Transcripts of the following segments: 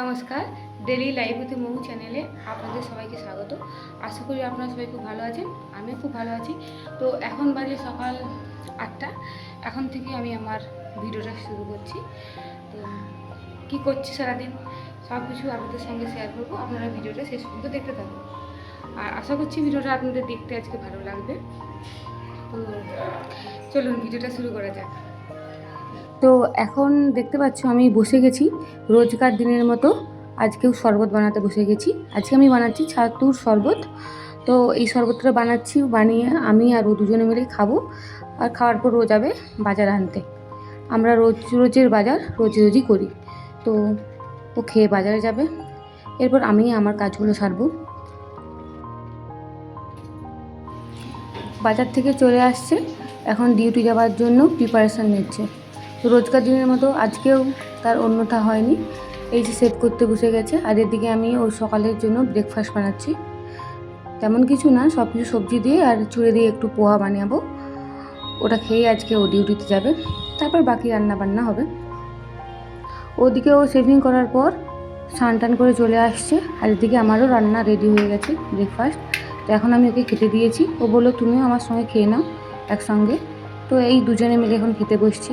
নমস্কার daily live with মৌ চ্যানেলে আপনাদের সবাইকে স্বাগত। আশা করি আপনারা সবাই খুব ভালো আছেন, আমিও খুব ভালো আছি। তো এখন বাজে সকাল আটটা, এখন থেকে আমি আমার ভিডিওটা শুরু করছি। তো কী করছি সারাদিন? সব কিছু আপনাদের সঙ্গে শেয়ার করব, আপনারা ভিডিওটা শেষ পর্যন্ত দেখতে থাকুন। আর আশা করছি ভিডিওটা আপনাদের দেখতে আজকে ভালো লাগবে। তো চলুন, ভিডিওটা শুরু করা যাক। তো এখন দেখতে পাচ্ছ আমি বসে গেছি রোজকার দিনের মতো। আজকেও শরবত বানাতে বসে গেছি। আজকে আমি বানাচ্ছি ছাতুর শরবত। তো এই শরবতটা বানাচ্ছি, বানিয়ে আমি আর ও দুজনে মিলে খাব। আর খাওয়ার পর ও যাবে বাজার আনতে। আমরা রোজ, রোজের বাজার রোজ রোজই করি। তো ও খেয়ে বাজারে যাবে। এরপর আমি আমার কাজগুলো সারবো। বাজার থেকে চলে আসছে। এখন ডিউটি যাওয়ার জন্য প্রিপারেশান নিচ্ছে। তো রোজকার দিনের মতো আজকেও তার অন্যথা হয়নি। এই যে সেট করতে বসে গেছে। আর এদিকে আমি ওর সকালের জন্য ব্রেকফাস্ট বানাচ্ছি। তেমন কিছু না সব কিছু সবজি দিয়ে আর চুড়ে দিয়ে একটু পোহা বানাবো ওটা খেয়ে আজকে ও ডিউটিতে যাবে। তারপর বাকি রান্না বান্না হবে। ওদিকে ও সেভিং করার পর স্নান টান করে চলে আসছে। আর এদিকে আমারও রান্না রেডি হয়ে গেছে ব্রেকফাস্ট তো এখন আমি ওকে খেতে দিয়েছি। ও বলল, তুমিও আমার সঙ্গে খেয়ে নাও একসঙ্গে। তো এই দুজনে মিলে এখন খেতে বসছি।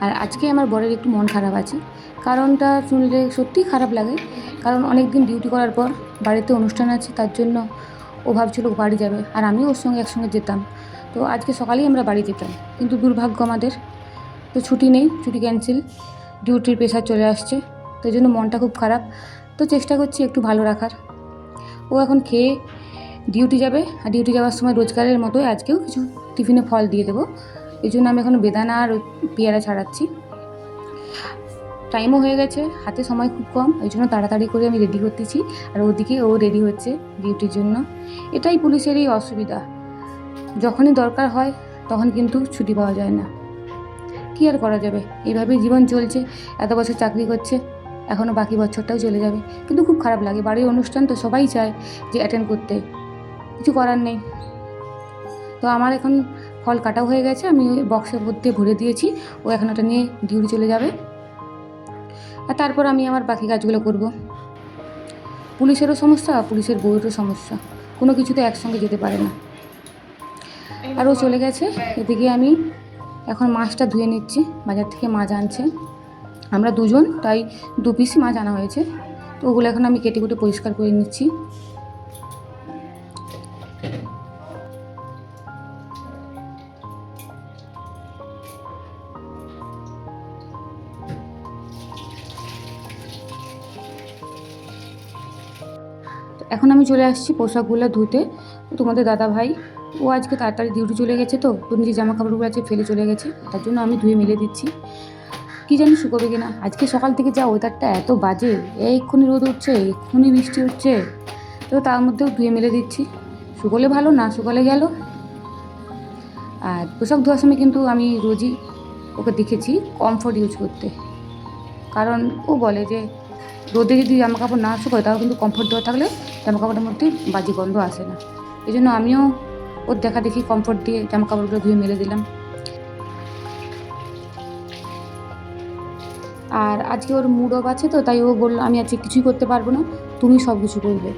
আর আজকে আমার বরের একটু মন খারাপ আছে। কারণটা শুনলে সত্যিই খারাপ লাগে। কারণ অনেক দিন ডিউটি করার পর বাড়িতে অনুষ্ঠান আছে, তার জন্য ও ভাবছিল বাড়ি যাবে। আর আমিও ওর সঙ্গে একসঙ্গে যেতাম। তো আজকে সকালেই আমরা বাড়ি যেতাম। কিন্তু দুর্ভাগ্য আমাদের। তো ছুটি নেই, ছুটি ক্যান্সেল ডিউটির প্রেশার চলে আসছে। তো জন্য মনটা খুব খারাপ। তো চেষ্টা করছি একটু ভালো রাখার। ও এখন খেয়ে ডিউটি যাবে। আর ডিউটি যাওয়ার সময় রোজগারের মতোই আজকেও কিছু টিফিনে ফল দিয়ে দেবো। এই জন্য আমি এখন বেদানা আর পেয়ারা ছাড়াচ্ছি। টাইমও হয়ে গেছে, হাতে সময় খুব কম এই জন্য তাড়াতাড়ি করে আমি রেডি করতেছি। আর ওদিকে ও রেডি হচ্ছে ডিউটির জন্য। এটাই পুলিশেরই অসুবিধা। যখনই দরকার হয়, তখন কিন্তু ছুটি পাওয়া যায় না। কী আর করা যাবে? এইভাবেই জীবন চলছে, এত বছর চাকরি করছে এখনও বাকি বছরটাও চলে যাবে। কিন্তু খুব খারাপ লাগে, বাড়ির অনুষ্ঠান তো সবাই চায় যে অ্যাটেন্ড করতে। কিছু করার নেই। তো আমার এখন ফল কাটাও হয়ে গেছে, আমি ওই বক্সের মধ্যে ভরে দিয়েছি। ও এখন ওটা নিয়ে ডিউটি চলে যাবে। আর তারপর আমি আমার বাকি কাজগুলো করব। পুলিশেরও সমস্যা, পুলিশের বউয়েরও সমস্যা। কোনো কিছুতে একসঙ্গে যেতে পারে না। আর ও চলে গেছে। এদিকে আমি এখন মাছটা ধুয়ে নিচ্ছি। বাজার থেকে মাছ আনছে। আমরা দুজন, তাই দু পিস মাছ আনা হয়েছে। তো ওগুলো এখন আমি কেটে কুটে পরিষ্কার করে নিচ্ছি। এখন আমি চলে আসছি পোশাকগুলো ধুতে। তোমাদের দাদা ভাই ও আজকে তাড়াতাড়ি ডিউটি চলে গেছে তো তো নিজে জামা কাপড়গুলো আছে ফেলে চলে গেছে, তার জন্য আমি ধুয়ে মেলে দিচ্ছি। কী জানি শুকোবে কিনা, আজকে সকাল থেকে যা ওয়েদারটা এত বাজে, এক্ষুনি রোদ উঠছে, এক্ষুনি বৃষ্টি হচ্ছে, তো তার মধ্যেও ধুয়ে মেলে দিচ্ছি। শুকোলে ভালো, না শুকোলে গেল। আর পোশাক ধোয়ার সময় কিন্তু আমি রোজই ওকে দেখেছি কমফোর্ট ইউজ করতে। কারণ ও বলে যে, রোদে যদি জামা কাপড় না শুকোয়, তাও কিন্তু কমফোর্ট দেওয়া থাকলে জামা কাপড়ের মধ্যে বাজি গন্ধ আসে না। এই জন্য আমিও ওর দেখা দেখি কমফোর্ট দিয়ে জামা কাপড়গুলো ধুয়ে মেলে দিলাম। আর আজকে ওর মুড অফ আছে তো, তাই ও বলল, আমি আজকে কিছুই করতে পারব না, তুমি সব কিছু করবে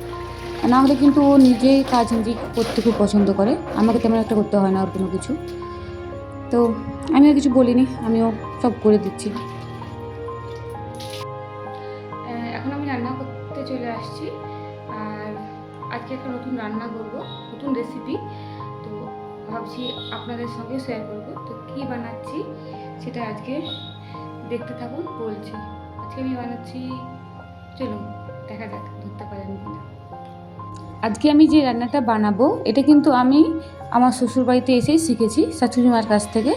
না হলে কিন্তু ও নিজেই কাজ নিজেই করতে খুব পছন্দ করে। আমাকে তেমন একটা করতে হয় না ওর কোনো কিছু। তো আমি আর কিছু বলিনি, আমিও সব করে দিচ্ছি। রেসিপি তো ভাবছি আপনাদের সঙ্গে শেয়ার করব। তো কী বানাচ্ছি সেটা আজকে দেখতে থাকুন, বলছি। আজকে আমি বানাচ্ছি, চলুন, দেখা যাক, ধরতে পারেন কিনা। আজকে আমি যে রান্নাটা বানাবো, এটা কিন্তু আমি আমার শ্বশুরবাড়িতে এসেই শিখেছি, শাশুড়ি মার কাছ থেকে।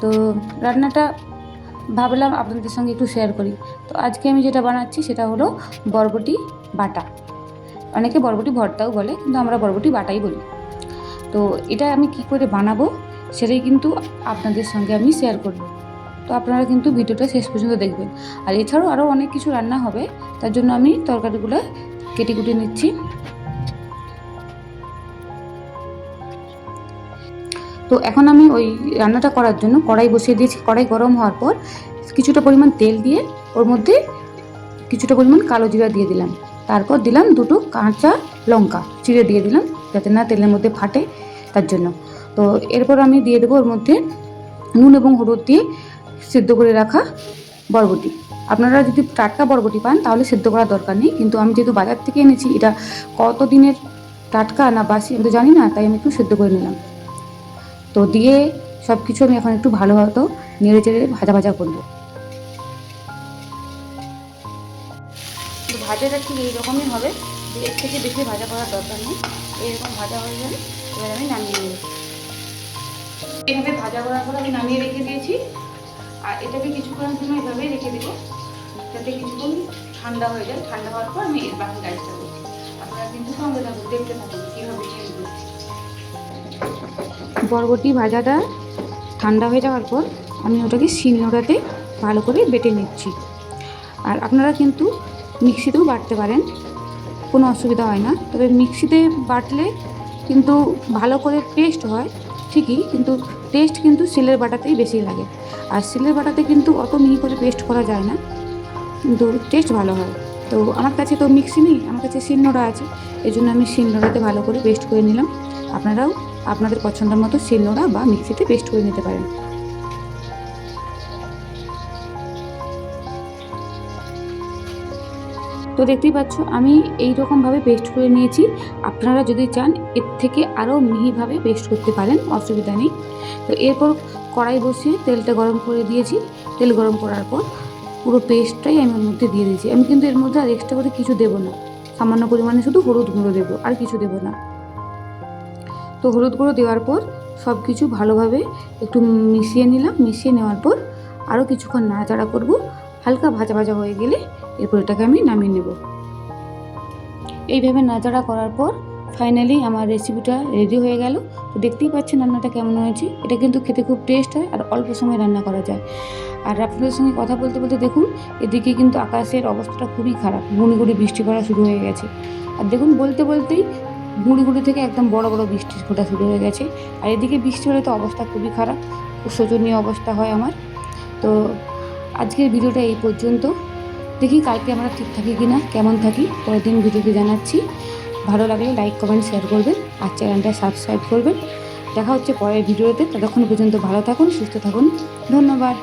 তো রান্নাটা ভাবলাম আপনাদের সঙ্গে একটু শেয়ার করি। তো আজকে আমি যেটা বানাচ্ছি, সেটা হলো বরবটি বাটা। অনেকে বরবটি ভর্তাও বলে, কিন্তু আমরা বরবটি বাটাই বলি। তো এটা আমি কি করে বানাবো, সেটাই কিন্তু আপনাদের সঙ্গে আমি শেয়ার করব। তো আপনারা কিন্তু ভিডিওটা শেষ পর্যন্ত দেখবেন। আর এছাড়াও আরও অনেক কিছু রান্না হবে, তার জন্য আমি তরকারিগুলো কেটে কুটে নিচ্ছি। তো এখন আমি ওই রান্নাটা করার জন্য কড়াই বসিয়ে দিয়েছি। কড়াই গরম হওয়ার পর কিছুটা পরিমাণ তেল দিয়ে ওর মধ্যে কিছুটা পরিমাণ কালো জিরা দিয়ে দিলাম। তারপর দিলাম দুটো কাঁচা লঙ্কা চিড়ে দিয়ে দিলাম, যাতে না তেলের মধ্যে ফাটে তার জন্য। তো এরপর আমি দিয়ে দেবো ওর মধ্যে নুন এবং হলুদ দিয়ে সেদ্ধ করে রাখা বরবটি। আপনারা যদি টাটকা বরবটি পান, তাহলে সেদ্ধ করার দরকার নেই। কিন্তু আমি যেহেতু বাজার থেকে এনেছি, এটা কত দিনের টাটকা না বাসি, আমি তো জানি না, তাই আমি একটু সেদ্ধ করে নিলাম। তো দিয়ে সব কিছু আমি এখন একটু ভালো মতো নেড়ে চেড়ে ভাজা ভাজা করব। ভাজাটা ঠিক এইরকমই হবে? এর থেকে বেশি ভাজা করার দরকার নেই। এরকম ভাজা হয়ে গেলে এবার আমি নামিয়ে নেব। এভাবে ভাজা করার পর আমি নামিয়ে রেখে দিয়েছি। আর এটাকে কিছুক্ষণের জন্য এভাবেই রেখে দেবো। যাতে কিছুক্ষণ ঠান্ডা হয়ে যায়। ঠান্ডা হওয়ার পর আমি এর বাকি কাজটা করছি আপনারা কিন্তু সঙ্গে থাকুন, দেখতে থাকুন কীভাবে চেঞ্জ করছি বরবটি ভাজাটা ঠান্ডা হয়ে যাওয়ার পর আমি ওটাকে শিলনোড়াতে ভালো করে বেটে নিচ্ছি। আর আপনারা কিন্তু মিক্সিতেও বাটতে পারেন। কোনো অসুবিধা হয় না। তবে মিক্সিতে বাটলে কিন্তু ভালো করে পেস্ট হয়, ঠিকই, কিন্তু টেস্ট কিন্তু সিলের বাটাতেই বেশি লাগে। আর সিলের বাটাতে কিন্তু অত মিহি করে পেস্ট করা যায় না, কিন্তু টেস্ট ভালো হয়। তো আমার কাছে তো মিক্সি নেই, আমার কাছে শিলনোড়া আছে, এই জন্য আমি শিলনোড়াতে ভালো করে পেস্ট করে নিলাম। আপনারাও আপনাদের পছন্দ মতো শিলনোড়া বা মিক্সিতে পেস্ট করে নিতে পারেন। তো দেখতেই পাচ্ছ, আমি এই রকমভাবে পেস্ট করে নিয়েছি। আপনারা যদি চান, এর থেকে আরও মিহিভাবে পেস্ট করতে পারেন, অসুবিধা নেই। তো এরপর কড়াই বসিয়ে তেলটা গরম করে দিয়েছি। তেল গরম করার পর পুরো পেস্টটাই আমি ওর মধ্যে দিয়ে দিয়েছি। আমি কিন্তু এর মধ্যে আর এক্সট্রা করে কিছু দেবো না। সামান্য পরিমাণে শুধু হলুদ গুঁড়ো দেবো, আর কিছু দেবো না। তো হলুদ গুঁড়ো দেওয়ার পর সব কিছু ভালোভাবে একটু মিশিয়ে নিলাম। মিশিয়ে নেওয়ার পর আরও কিছুক্ষণ নাড়াচাড়া করব। হালকা ভাজা ভাজা হয়ে গেলে এরপর এটাকে আমি নামিয়ে নেব। এইভাবে নাড়াচাড়া করার পর ফাইনালি আমার রেসিপিটা রেডি হয়ে গেল। তো দেখতেই পাচ্ছেন রান্নাটা কেমন হয়েছে। এটা কিন্তু খেতে খুব টেস্ট হয় আর অল্প সময় রান্না করা যায়। আর আপনাদের সঙ্গে কথা বলতে বলতে দেখুন, এদিকে কিন্তু আকাশের অবস্থাটা খুবই খারাপ। গুঁড়ি গুঁড়ি বৃষ্টি পড়া শুরু হয়ে গেছে। আর দেখুন, বলতে বলতেই গুঁড়ি গুঁড়ি থেকে একদম বড় বড় বৃষ্টি ফোটা শুরু হয়ে গেছে। আর এদিকে বৃষ্টি হলে তো অবস্থা খুবই খারাপ। খুব শোচনীয় অবস্থা হয় আমার। তো আজকের ভিডিওটা এই পর্যন্ত। দেখি কালকে আমরা ঠিক থাকি কি না কেমন থাকি, পরের দিন ভিডিওটি জানাচ্ছি। ভালো লাগলে লাইক কমেন্ট শেয়ার করবেন আর চ্যানেলটা সাবস্ক্রাইব করবেন। দেখা হচ্ছে পরের ভিডিওতে, ততক্ষণ পর্যন্ত ভালো থাকুন, সুস্থ থাকুন। ধন্যবাদ।